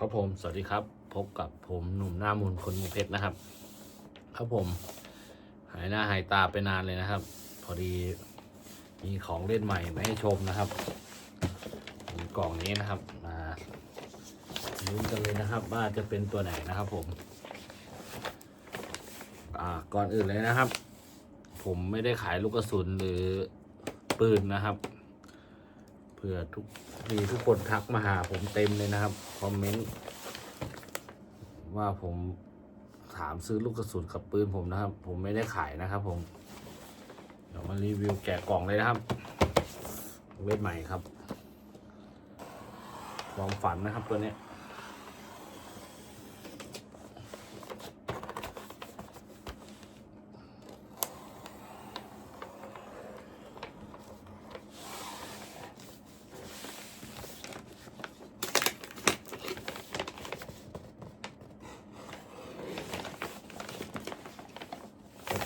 ครับผม สวัสดีครับ พบกับผมหนุ่มหน้ามนต์คนเมือเพชรนะครับ ครับผม หายหน้าหายตาไปนานเลยนะครับ พอดีมีของเล่นใหม่มาให้ชมนะครับมีกล่องนี้นะครับ มาลุ้นกันเลยนะครับ ว่าจะเป็นตัวไหนนะครับผม อ่า ก่อนอื่นเลยนะครับ ผมไม่ได้ขายลูกกระสุนหรือปืนนะครับ ผื่อทุกมีทุกคนทักมาหาผมเต็มเลยนะครับ คอมเมนต์ ว่าผมถามซื้อลูกกระสุนกับปืนผมนะครับ ผมไม่ได้ขายนะครับ ผม เดี๋ยวมารีวิวแกะกล่องเลยนะครับ เวทใหม่ครับ ความฝันนะครับตัวเนี้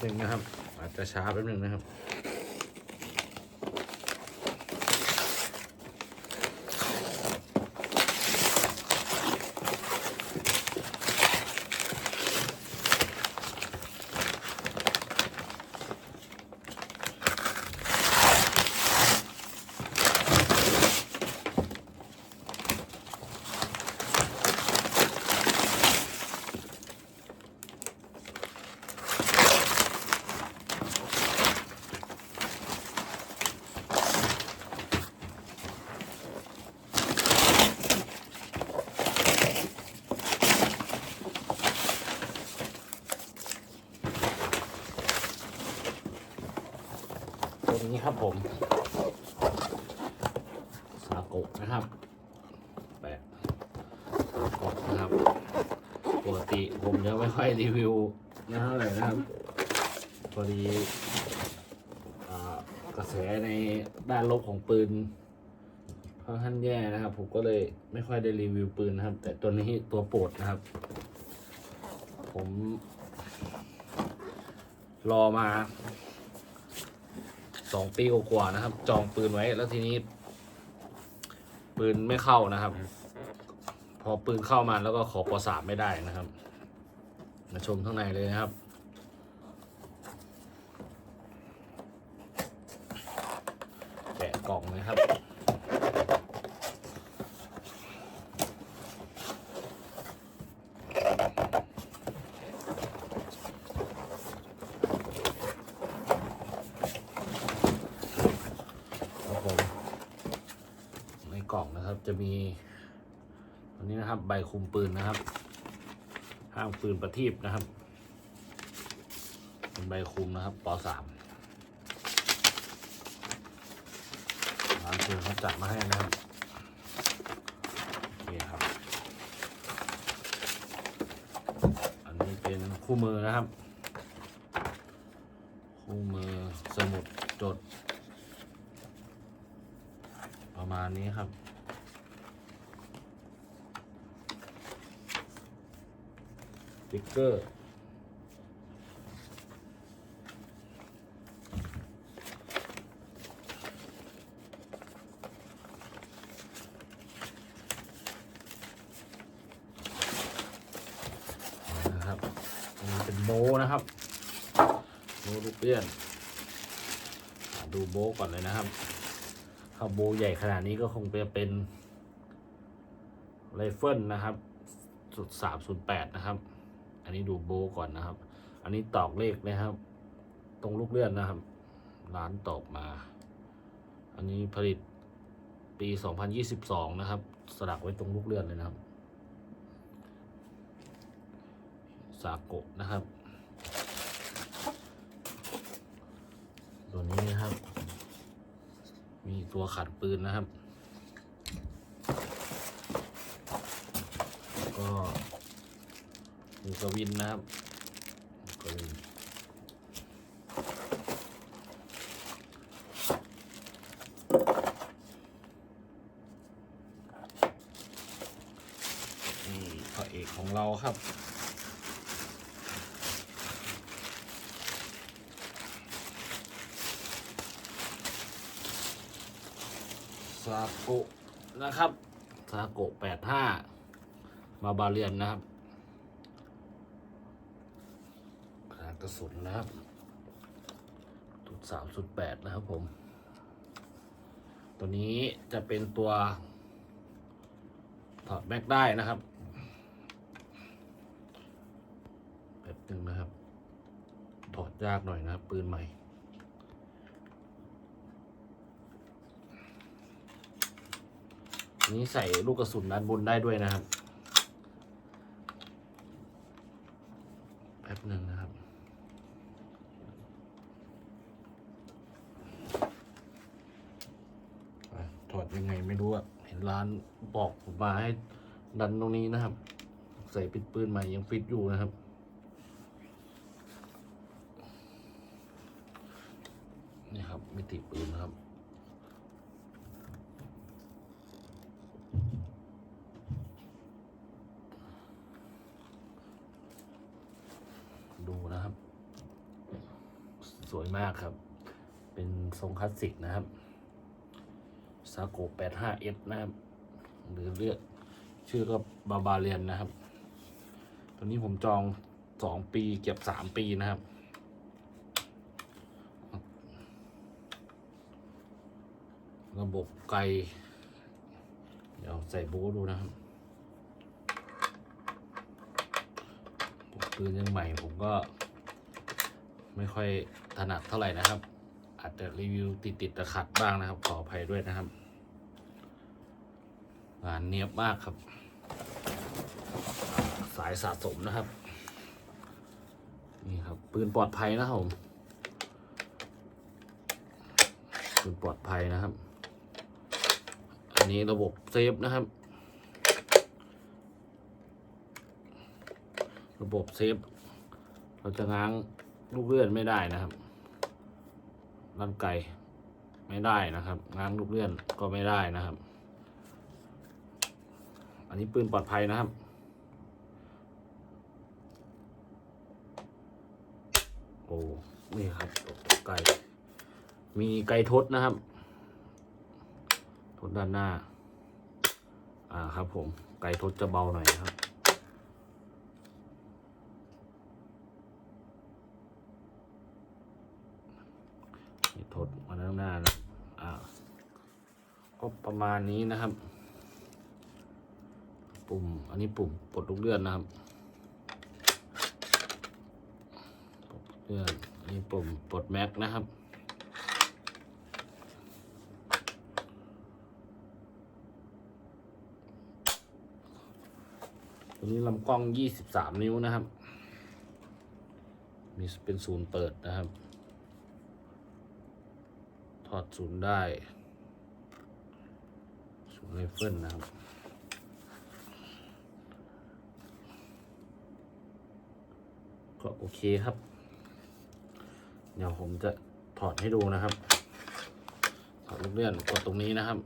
นึงนะครับ อาจจะช้าแป๊บนึงนะครับ ผมซาโกะนะครับแปะซาโกะนะครับปกติผมจะไม่ค่อยรีวิวนะเท่าไหร่นะครับพอดีกระแสในด้านลบของปืนค่อนข้างแย่นะครับ ผมก็เลยไม่ค่อยได้รีวิวปืนนะครับ แต่ตัวนี้ตัวโปรดนะครับ ผม รอมา สองปีกว่าๆนะครับ จองปืนไว้แล้วทีนี้ ปืนไม่เข้านะครับ พอปืนเข้ามาแล้วก็ขอปสามไม่ได้นะครับ มาชมข้างในเลยนะครับแกะกล่องนะครับครับผมในกล่องนะครับ จะมีอันนี้นะครับ ใบคุมปืนนะครับ ห้ามปืนประทีปนะครับ เป็นใบคุมนะครับปสามร้านปืนเขาจัดมาให้นะครับโอเคครับ อันนี้เป็นคู่มือนะครับ คู่มือสมุดจด ประมาณนี้ครับ ติ๊กเกอร์ นะครับอันนี้เป็นโบนะครับโบลูกเลี้ยน ดูโบก่อนเลยนะครับถ้าโบใหญ่ขนาดนี้ก็คงจะเป็นไรเฟิลนะครับ สุดสามศูนย์แปดนะครับ อันนี้ดูโบก่อนนะครับ อันนี้ตอกเลขนะครับ ตรงลูกเลื่อนนะครับ ร้านตอกมา อันนี้ผลิตปี 2022 นะครับ สลักไว้ตรงลูกเลื่อนเลยนะครับสาโกะนะครับ ตัวนี้นะครับ มีตัวขัดปืนนะครับ แล้วก็ มีกระวินนะครับกวินนี่พระเอกของเราครับซาโกะนะครับซาโกะแปดห้ามาบาเลียนนะครับขนาด กระสุนนะครับจุดสามจุดแปดนะครับผม ตัวนี้จะเป็นตัวถอดแม็กได้นะครับแบบหนึ่งนะครับ ถอดยากหน่อยนะครับปืนใหม่นนี้ใส่ลูกกระสุนด้านบนได้ด้วยนะครับ แป๊บหนึ่งนะครับ อะ ถอดยังไงไม่รู้อะเห็นร้านบอกผมมาให้ดันตรงนี้นะครับ ใส่ปิดปืนใหม่ยังฟิตอยู่นะครับ นี่ครับมิติปืนนะครับดูนะครับ สวยมากครับ เป็นทรงคลาสสิกนะครับ ซาโก 85F นะครับ หรือเรียกชื่อก็บาบาเรียนนะครับ ตัวนี้ผมจองสองปีเก็บสามปีนะครับ ระบบไกล เดี๋ยวใส่บูดูนะครับปืนยังใหม่ผมก็ไม่ค่อยถนัดเท่าไหร่นะครับ อาจจะรีวิวติดติดๆขัดบ้างนะครับ ขออภัยด้วยนะครับงานเนียบมากครับ สายสะสมนะครับ นี่ครับ ปืนปลอดภัยนะครับผมปืนปลอดภัยนะครับ อันนี้ระบบเซฟนะครับ ระบบเซฟ เราจะง้างลูกเลื่อนไม่ได้นะครับ ลั่นไกไม่ได้นะครับ ง้างลูกเลื่อนก็ไม่ได้นะครับ อันนี้ปืนปลอดภัยนะครับ โอ้นี่ครับไก่มีไก่ทดนะครับ ทดด้านหน้า อ่าครับผมไก่ทดจะเบาหน่อยนะครับ นี่ทดมาด้านหน้านะอ่าก็ประมาณนี้นะครับ ปุ่ม อันนี้ปุ่มปลดลูกเลื่อนนะครับปลดเลื่อนอันนี้ปุ่มปลดแม็กนะครับตัวนี้ลำกล้อง 23 นิ้วนะครับ มีเป็นศูนย์เปิดนะครับ ถอดศูนย์ได้ศูนย์ไรเฟิลนะครับ ก็โอเคครับ เดี๋ยวผมจะถอดให้ดูนะครับ ถอดลูกเลื่อนกดตรงนี้นะครับ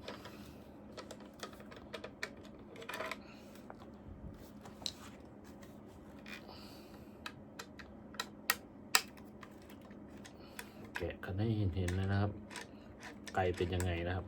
แกะกันให้เห็นๆเลยนะครับ ไกลเป็นยังไงนะครับ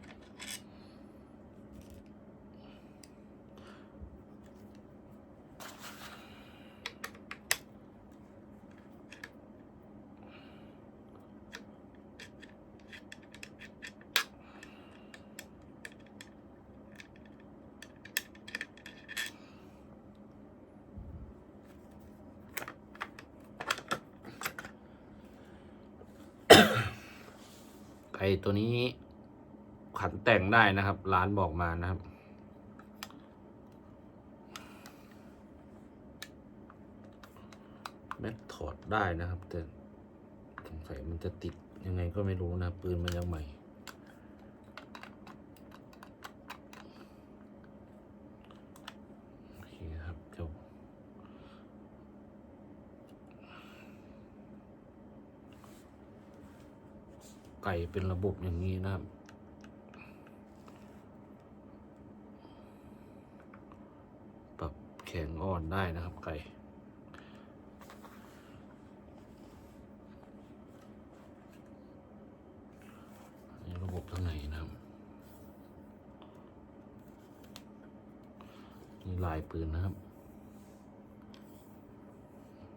ไก่ ตัวนี้ขันแต่งได้นะครับ ร้านบอกมานะครับ แม็กถอดได้นะครับ แต่สงสัยมันจะติดยังไงก็ไม่รู้นะ ปืนมันยังใหม่ โอเคครับเดี๋ยว ไก่เป็นระบบอย่างนี้นะครับ ปรับแข็งอ่อนได้นะครับไก่นี่ระบบทางไหนนะครับนี่ลายปืนนะครับ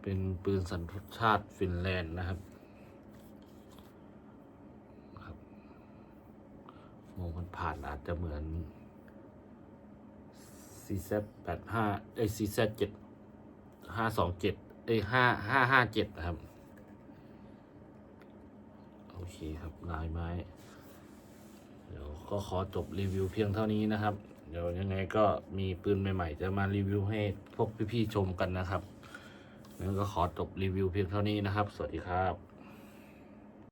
เป็นปืนสัญชาติฟินแลนด์นะครับ มองผ่านอาจจะเหมือน CZ แปดห้าไอย CZ เจ็ดห้าสองเจ็ดเอ้ยห้าห้าห้าเจ็ดนะครับ โอเคครับลายไม้ เดี๋ยวก็ขอจบรีวิวเพียงเท่านี้นะครับ เดี๋ยวยังไงก็มีปืนใหม่ๆ จะมารีวิวให้พวกพี่ๆชมกันนะครับงั้นก็ขอจบรีวิวเพียงเท่านี้นะครับ สวัสดีครับ